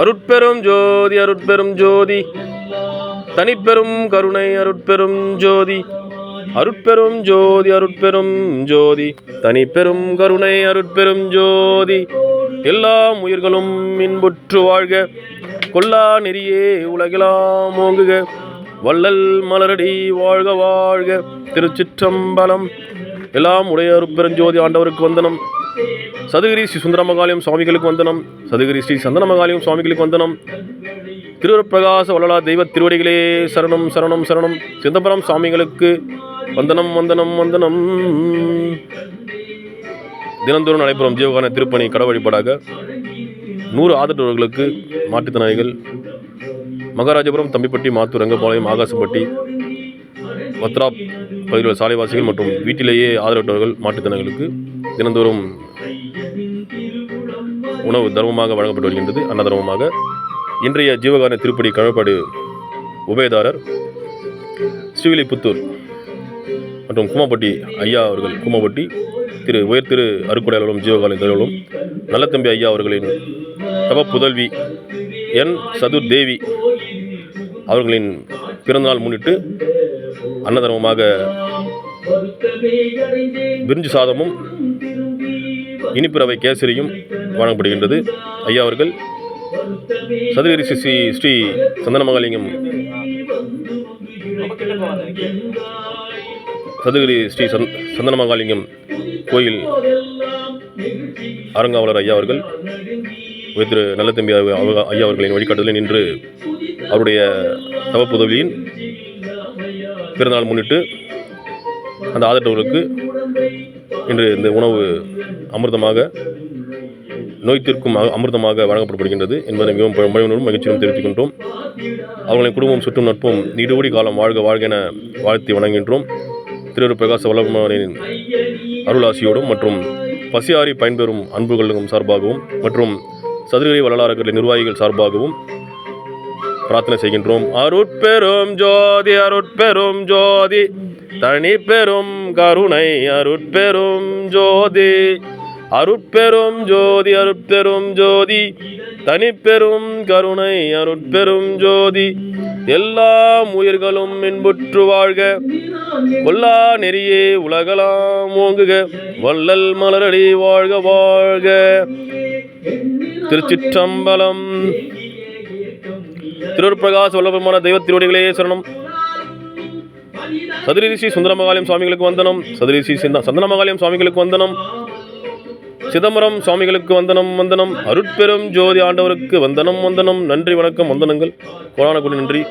அருட்பெரும் ஜோதி அருட்பெரும் ஜோதி. தனிப்பெரும் கருணை அருட்பெரும் ஜோதி. அருட்பெரும் ஜோதி அருட்பெரும் ஜோதி. தனிப்பெரும் கருணை அருட்பெரும் ஜோதி. எல்லா உயிர்களும் இன்புற்று வாழ்க. கொல்லா நெறியே உலகெல்லாம் ஓங்குக. வள்ளல் மலரடி வாழ்க வாழ்க. திருச்சிற்றம்பலம். எல்லாம் உடைய அருட்பெருஞ்சோதி ஆண்டவருக்கு வந்தனம். சதுகிரி ஸ்ரீ சுந்தரமகாலயம் சுவாமிகளுக்கு வந்தனம். சதுகிரி ஸ்ரீ சந்தனமகாலயம் சுவாமிகளுக்கு வந்தனம். திருவரப்பிரகாச வள்ளலா தெய்வ திருவடிகளே சரணம் சரணம் சரணம். சிதம்பரம் சுவாமிகளுக்கு வந்தனம் வந்தனம் வந்தனம். தினந்தோறும் நடைபெறும் ஜீவகான திருப்பணி கட வழிபாடாக நூறு ஆதரவர்களுக்கு மாற்றுத்திறனாளிகள் மகாராஜபுரம் தம்பிப்பட்டி மாத்தூர் ரங்கபாளையம் ஆகாசப்பட்டி வத்ரா பகுதியில் சாலைவாசிகள் மற்றும் வீட்டிலேயே ஆதரவற்றவர்கள் மாற்றுத்திறனாளிகளுக்கு தினந்தோறும் உணவு தர்மமாக வழங்கப்பட்டு வருகின்றது. அன்னதர்மமாக இன்றைய ஜீவகான திருப்படி கழப்பாடு உபயதாரர் ஸ்ரீவில்லிபுத்தூர் மற்றும் குமாப்பட்டி ஐயா அவர்கள் குமாப்பட்டி திரு உயர் திரு அருக்குடையாளரும் ஜீவகாலின் தலைவர்களும் நல்லத்தம்பி ஐயா அவர்களின் தப புதல்வி என் சதுர் தேவி அவர்களின் பிறந்தநாள் முன்னிட்டு அன்னதர்மமாக விரிஞ்சு சாதமும் இனிப்பிறவை கேசரியும் வழங்கப்படுகின்றது. ஐயா அவர்கள் சதுகிரி ஸ்ரீ ஸ்ரீ சந்தனமகாலிங்கம் சதுகிரி ஸ்ரீ சந் சந்தனமகாலிங்கம் கோயில் அரங்காவலர் ஐயா அவர்கள் திரு நல்லத்தம்பி அவ- ஐயா அவர்களின் வழிகாட்டுதலில் நின்று அவருடைய தவப்புதவியின் பிறந்தநாள் முன்னிட்டு அந்த ஆதரவர்களுக்கு இன்று இந்த உணவு அமிர்தமாக நோய் தீர்க்கும் அமிர்தமாக வழங்கப்படுகின்றது என்பதை மிகவும் ப- மகிழ்வோடும் மகிழ்ச்சியும் தெரிவித்துக்கின்றோம் அவர்களின் குடும்பம் சுற்றும் நட்பும் நீடுபடி காலம் வாழ்க வாழ்க என வாழ்த்தி வணங்குகின்றோம். திரு பிரகாச வல்லபனின் அருளாசியோடும் மற்றும் பசியாரி பயன்பெறும் அன்புகளுக்கும் சார்பாகவும் மற்றும் சதுரகிரி வரலாறுகளின் நிர்வாகிகள் சார்பாகவும் பிரார்த்தனை செய்கின்றோம். அருட்பெரும் ஜோதி அருட்பெரும் ஜோதி தனி பெரும் கருணை அருட்பெரும் ஜோதி. அருட்பெரும் ஜோதி அருட்பெரும் ஜோதி. தனிப்பெரும் கருணை அருட்பெரும் ஜோதி. எல்லா உயிர்களும் இன்புற்று வாழ்க. கொல்லா நெறியே உலகலாம் ஓங்குக. வள்ளல் மலரடி வாழ்க வாழ்க. திருச்சிற்றம்பலம். திருவருட்பிரகாச வல்லபெருமான தெய்வ திருவடிகளே சரணம். சதுரிஷி சுந்தரமகாலயம் சுவாமிகளுக்கு வந்தனம். சதுரிஷி சிந்த சந்தனமகாலயம் சுவாமிகளுக்கு வந்தனம். சிதம்பரம் சுவாமிகளுக்கு வந்தனம் வந்தனம். அருட்பெரும் ஜோதி ஆண்டவருக்கு வந்தனம் வந்தனம். நன்றி வணக்கம் வந்தனங்கள். கோடான கொடி நன்றி